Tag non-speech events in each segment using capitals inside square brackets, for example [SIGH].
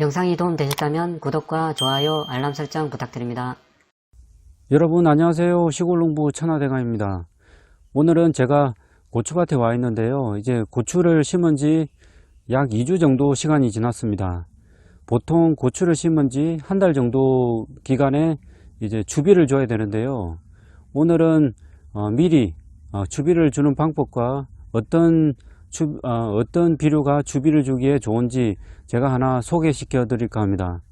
영상이 도움되셨다면 구독과 좋아요, 알람 설정 부탁드립니다. 여러분 안녕하세요. 시골농부 천하대강입니다. 오늘은 제가 고추밭에 와 있는데요. 이제 고추를 심은 지 약 2주 정도 시간이 지났습니다. 보통 고추를 심은 지 한 달 정도 기간에 이제 주비를 줘야 되는데요. 오늘은 어, 미리 어, 주비를 주는 방법과 어떤 주, 어, 어떤 비료가 주비를 주기에 좋은지 제가 하나 소개시켜 드릴까 합니다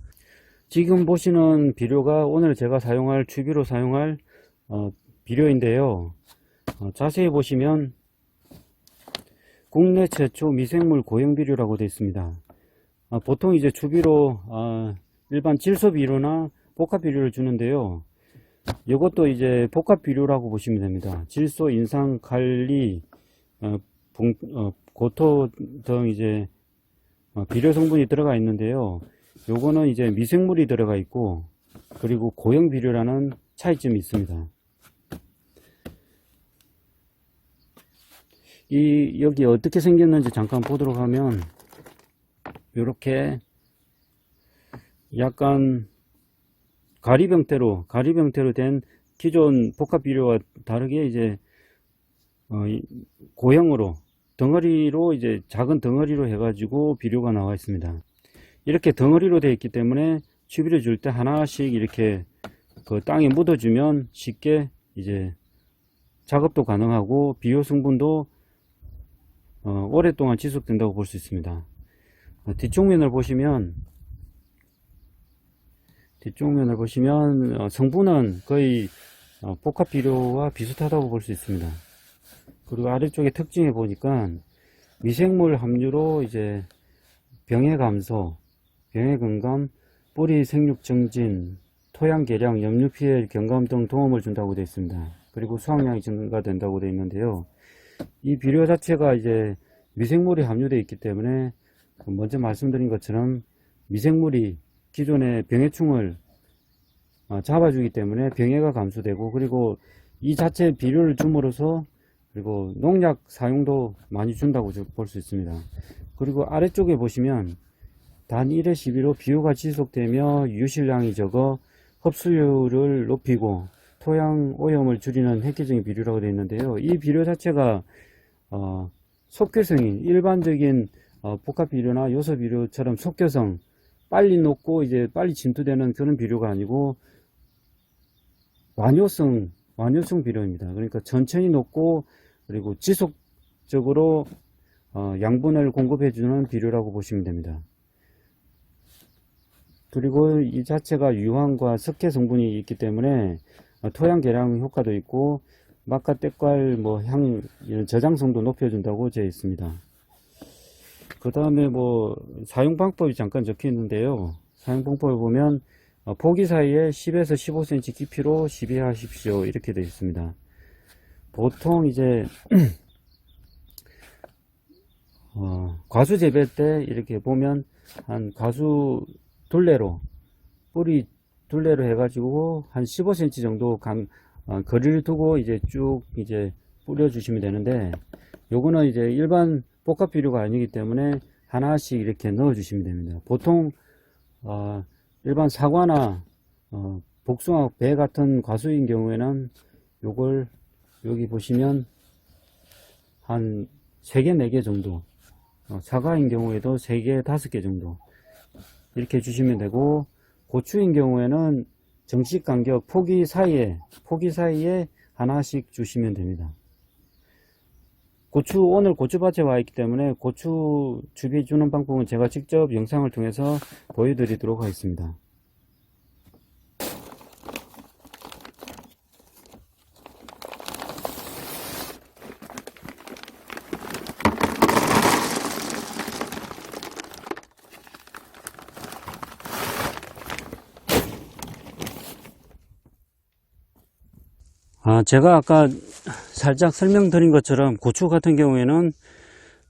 지금 보시는 비료가 오늘 제가 사용할 주비로 사용할 어, 비료인데요. 어, 자세히 보시면 국내 최초 미생물 고형 비료라고 되어 있습니다. 어, 보통 이제 주비로 어, 일반 질소 비료나 복합 비료를 주는데요. 이것도 이제 복합 비료라고 보시면 됩니다. 질소, 인상, 칼리, 어, 붕- 어, 고토 등 이제 어, 비료 성분이 들어가 있는데요. 요거는 이제 미생물이 들어가 있고 그리고 고형 비료라는 차이점이 있습니다. 이 여기 어떻게 생겼는지 잠깐 보도록 하면 이렇게 약간 가리 병태로 가리 병태로 된 기존 복합 비료와 다르게 이제 어, 이 고형으로 덩어리로 이제 작은 덩어리로 해가지고 비료가 나와 있습니다. 이렇게 덩어리로 되어 있기 때문에 추비를 줄 때 하나씩 이렇게 그 땅에 묻어주면 쉽게 이제 작업도 가능하고 비료 성분도 어, 오랫동안 지속된다고 볼 수 있습니다. 어, 뒤쪽면을 보시면 뒤쪽면을 보시면 어, 성분은 거의 어, 복합 비료와 비슷하다고 볼 수 있습니다. 그리고 아래쪽에 특징에 보니까 미생물 함유로 이제 병해 감소, 병해 건강, 뿌리 생육 증진, 토양 개량, 염류 피해 경감 등 도움을 준다고 되어 있습니다. 그리고 수확량이 증가된다고 되어 있는데요. 이 비료 자체가 이제 미생물이 함유되어 있기 때문에 먼저 말씀드린 것처럼 미생물이 기존의 병해충을 어, 잡아주기 때문에 병해가 감소되고 그리고 이 자체 비료를 줌으로써 그리고 농약 사용도 많이 준다고 볼 수 있습니다. 그리고 아래쪽에 보시면 단 1회 12로 비료가 지속되며 유실량이 적어 흡수율을 높이고 토양 오염을 줄이는 획기적인 비료라고 되어 있는데요. 이 비료 자체가 어, 속효성이 일반적인 어, 복합 비료나 요소 비료처럼 속효성 빨리 녹고 이제 빨리 침투되는 그런 비료가 아니고 완효성 완효성 비료입니다. 그러니까 천천히 녹고 그리고 지속적으로 어, 양분을 공급해 주는 비료라고 보시면 됩니다. 그리고 이 자체가 유황과 석회 성분이 있기 때문에 어, 토양 개량 효과도 있고 맛과 때깔 뭐향 이런 저장성도 높여준다고 되어 있습니다. 그 다음에 뭐 사용 방법이 잠깐 적혀 있는데요. 사용 방법을 보면 어, 포기 사이에 10에서 15cm 깊이로 시비하십시오 이렇게 되어 있습니다. 보통 이제 [CLEARS THROAT] 어, 과수 재배 때 이렇게 보면 한 과수 둘레로 뿌리 둘레로 해가지고 한 15cm 정도 강, 어, 거리를 두고 이제 쭉 이제 뿌려 주시면 되는데 요거는 이제 일반 복합 비료가 아니기 때문에 하나씩 이렇게 넣어 주시면 됩니다. 보통 어, 일반 사과나 어, 복숭아, 배 같은 과수인 경우에는 요걸 여기 보시면 한 3개, 4개 정도 어, 사과인 경우에도 3개, 5개 정도 이렇게 주시면 되고 고추인 경우에는 정식 간격 포기 사이에 포기 사이에 하나씩 주시면 됩니다. 고추 오늘 고추밭에 와 있기 때문에 고추 주비 주는 방법은 제가 직접 영상을 통해서 보여드리도록 하겠습니다. 아, 제가 아까 살짝 설명드린 것처럼 고추 같은 경우에는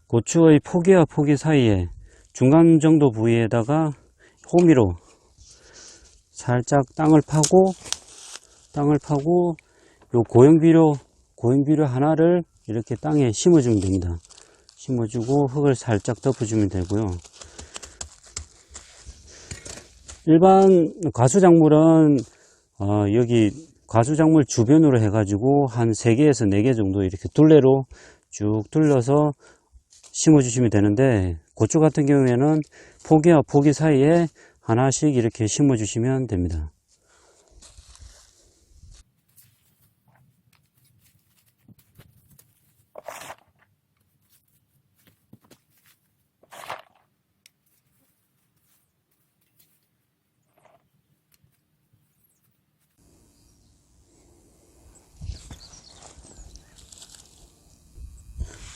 고추의 포기와 포기 사이에 중간 정도 부위에다가 호미로 살짝 땅을 파고 땅을 파고 요 고형 비료 고형 비료 하나를 이렇게 땅에 심어 주면 됩니다. 심어 주고 흙을 살짝 덮어 주면 되고요. 일반 과수작물은 어, 여기 과수작물 주변으로 해가지고 한 3개에서 4개 정도 이렇게 둘레로 쭉 둘러서 심어 주시면 되는데 고추 같은 경우에는 포기와 포기 사이에 하나씩 이렇게 심어 주시면 됩니다.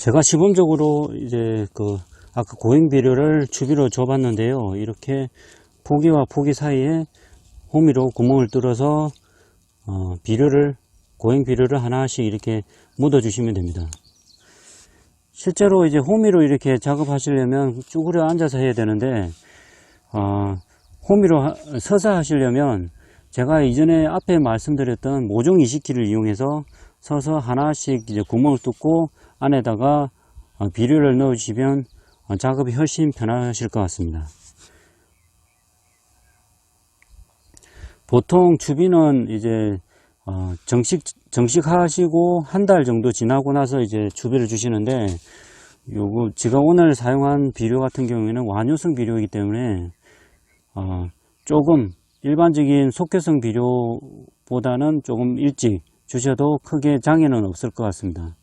제가 시범적으로 이제 그 아까 고행 비료를 주비로 줘봤는데요. 이렇게 포기와 포기 사이에 호미로 구멍을 뚫어서 어, 비료를 고행 비료를 하나씩 이렇게 묻어 주시면 됩니다. 실제로 이제 호미로 이렇게 작업하시려면 쭈그려 앉아서 해야 되는데 어, 호미로 하- 서서 하시려면 제가 이전에 앞에 말씀드렸던 모종 20기를 이용해서 서서 하나씩 이제 구멍을 뚫고 안에다가 어, 비료를 넣어 주시면 어, 작업이 훨씬 편하실 것 같습니다. 보통 주비는 이제 어, 정식 정식 하시고 한 달 정도 지나고 나서 이제 주비를 주시는데 요거 제가 오늘 사용한 비료 같은 경우에는 완효성 비료이기 때문에 어, 조금 일반적인 속효성 비료보다는 조금 일찍 주셔도 크게 장애는 없을 것 같습니다.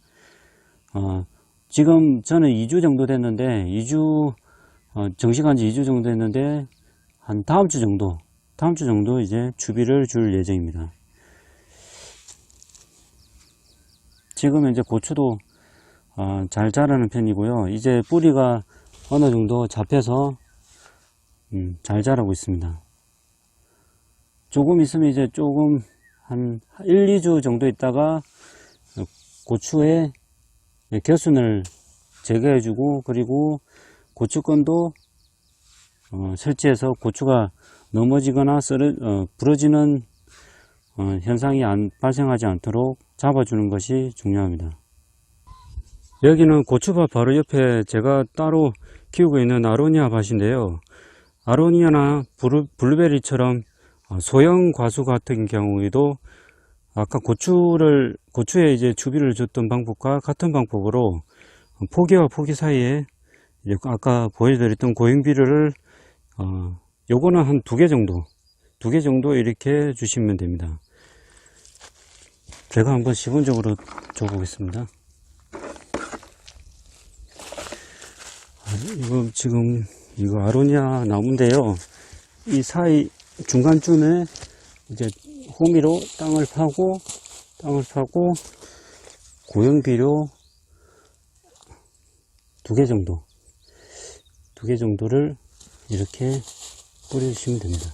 어, 지금 저는 2주 정도 됐는데 2주 어, 정식한 지 2주 정도 됐는데 한 다음 주 정도 다음 주 정도 이제 주비를 줄 예정입니다. 지금 이제 고추도 어, 잘 자라는 편이고요. 이제 뿌리가 어느 정도 잡혀서 음, 잘 자라고 있습니다. 조금 있으면 이제 조금 한 1, 2주 정도 있다가 고추에 겨순을 제거해 주고 그리고 고추건도 어, 설치해서 고추가 넘어지거나 쓰러, 어, 부러지는 어, 현상이 안, 발생하지 않도록 잡아주는 것이 중요합니다. 여기는 고추밭 바로 옆에 제가 따로 키우고 있는 아로니아 밭인데요. 아로니아나 블루, 블루베리처럼 어, 소형 과수 같은 경우에도 아까 고추를 고추에 이제 주비를 줬던 방법과 같은 방법으로 포기와 포기 사이에 아까 보여드렸던 고행 비료를 어, 요거는 한 두 개 정도 두 개 정도 이렇게 주시면 됩니다. 제가 한번 시범적으로 줘 보겠습니다. 아, 이거 지금 이거 아로니아 나무인데요. 이 사이 중간쯤에 이제 호미로 땅을 파고 땅을 파고 고형 비료 두 개 정도 두 개 정도를 이렇게 뿌려주시면 됩니다.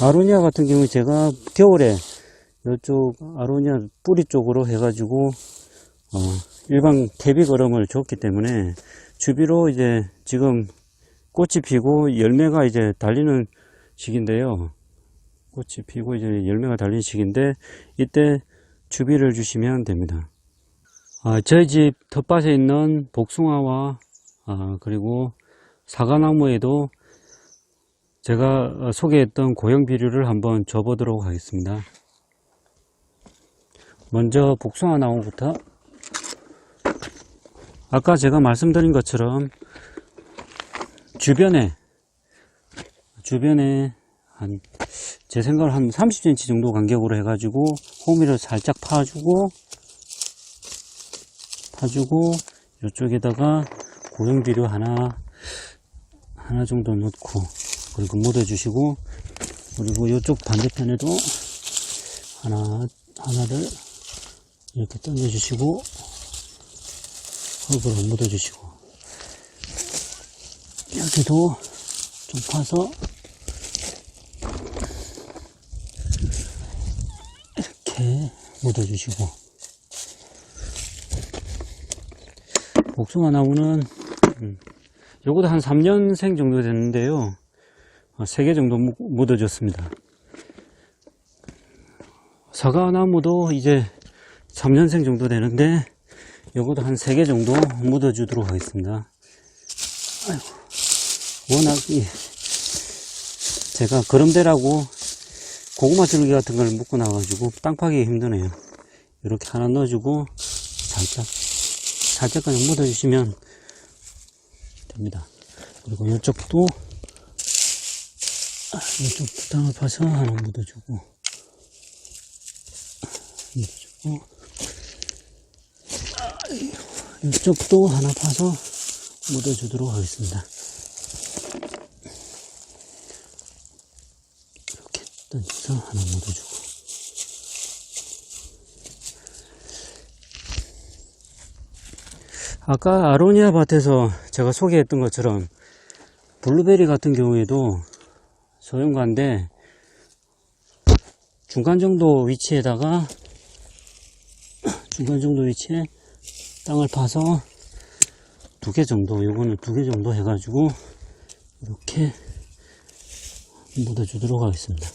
아로니아 같은 경우 제가 겨울에 이쪽 아로니아 뿌리 쪽으로 해가지고 어, 일반 퇴비 거름을 줬기 때문에 주비로 이제 지금 꽃이 피고 열매가 이제 달리는 시기인데요. 꽃이 피고 이제 열매가 달리는 시기인데 이때 주비를 주시면 됩니다. 아, 저희 집 텃밭에 있는 복숭아와 아, 그리고 사과나무에도 제가 어, 소개했던 고형 비료를 한번 줘보도록 하겠습니다. 먼저 복숭아 나무부터 아까 제가 말씀드린 것처럼 주변에 주변에 한 제 생각으로 한 30cm 정도 간격으로 해가지고 호미를 살짝 파주고 파주고 이쪽에다가 고형 비료 하나 하나 정도 넣고 그리고 묻어 주시고 그리고 이쪽 반대편에도 하나 하나를 이렇게 던져 주시고 흙으로 묻어 주시고. 여기도 좀 파서 이렇게 묻어 주시고. 복숭아 나무는 음, 요것도 한 3년생 정도 됐는데요. 3개 정도 묻- 묻어줬습니다. 사과나무도 이제 3년생 정도 되는데 요것도 한 3개 정도 묻어 주도록 하겠습니다 워낙 이 제가 거름대라고 고구마 줄기 같은 걸 묶고 나가지고 땅 파기 힘드네요. 이렇게 하나 넣어 주고 살짝 살짝 그냥 묻어 주시면 됩니다. 그리고 이쪽도 아, 이쪽도 땅을 파서 하나 묻어 주고 묻어 주고 아, 이쪽도 하나 파서 묻어주도록 하겠습니다. 이렇게 던져서 하나 묻어주고 아까 아로니아 밭에서 제가 소개했던 것처럼 블루베리 같은 경우에도 소형과인데 중간 정도 위치에다가 중간 정도 위치에 땅을 파서 두 개 정도 요거는 두 개 정도 해가지고 이렇게 묻어 주도록 하겠습니다